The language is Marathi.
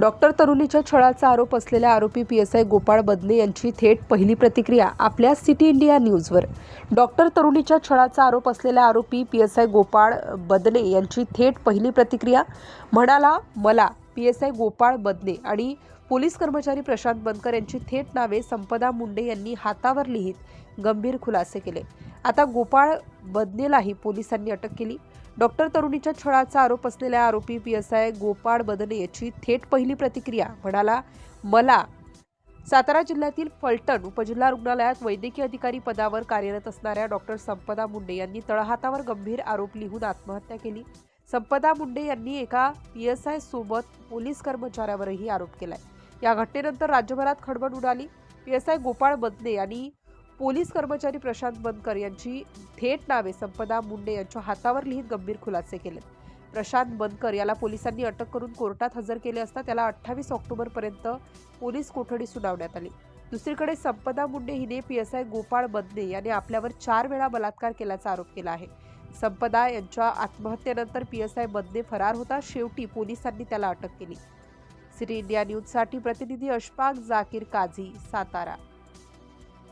डॉक्टर तरुणीच्या छळाचा आरोप असलेल्या आरोपी P S I Gopal Badne यांची थेट पहिली प्रतिक्रिया आपल्या सिटी इंडिया न्यूजवर. डॉक्टर तरुणीच्या छळाचा आरोप असलेल्या आरोपी P S I Gopal Badne यांची थेट पहिली प्रतिक्रिया म्हणाला मला P S I Gopal Badne आणि पोलीस कर्मचारी प्रशांत बनकर यांची थेट नावे संपदा मुंडे यांनी हातावर लिहित गंभीर खुलासे केले. आता गोपाळ बदनेलाही पोलिसांनी अटक केली. डॉक्टर तरुणीच्या छळाचा आरोप असलेल्या आरोपी P S I Gopal Badne याची थेट पहिली प्रतिक्रिया. म्हणाला मला सातारा जिल्ह्यातील फलटण उपजिल्हा रुग्णालयात वैद्यकीय अधिकारी पदावर कार्यरत असणाऱ्या डॉक्टर संपदा मुंडे यांनी तळहातावर गंभीर आरोप लिहून आत्महत्या केली. संपदा मुंडे यांनी एका पी एस आय सोबत पोलीस कर्मचाऱ्यावरही आरोप केलाय. या घटनेनंतर राज्यभरात खळबळ उडाली. P S I Gopal Badne आणि पोलीस कर्मचारी प्रशांत बनकर यांची थेट नावे संपदा मुंडे यांच्या हातावर लिहित गंभीर खुलासे केले प्रशांत बनकर याला पोलिसांनी अटक करून कोर्टात हजर केले असता त्याला अठ्ठावीस ऑक्टोबरपर्यंत पोलीस कोठडी सुनावण्यात आली. दुसरीकडे संपदा मुंडे हिने P S I Gopal Badne याने आपल्यावर चार वेळा बलात्कार केल्याचा आरोप केला आहे. संपदा यांच्या आत्महत्येनंतर पी एस आय बदने फरार होता शेवटी पोलिसांनी त्याला अटक केली. सिटी इंडिया न्यूजसाठी प्रतिनिधी अशफाक जाकीर काझी सातारा.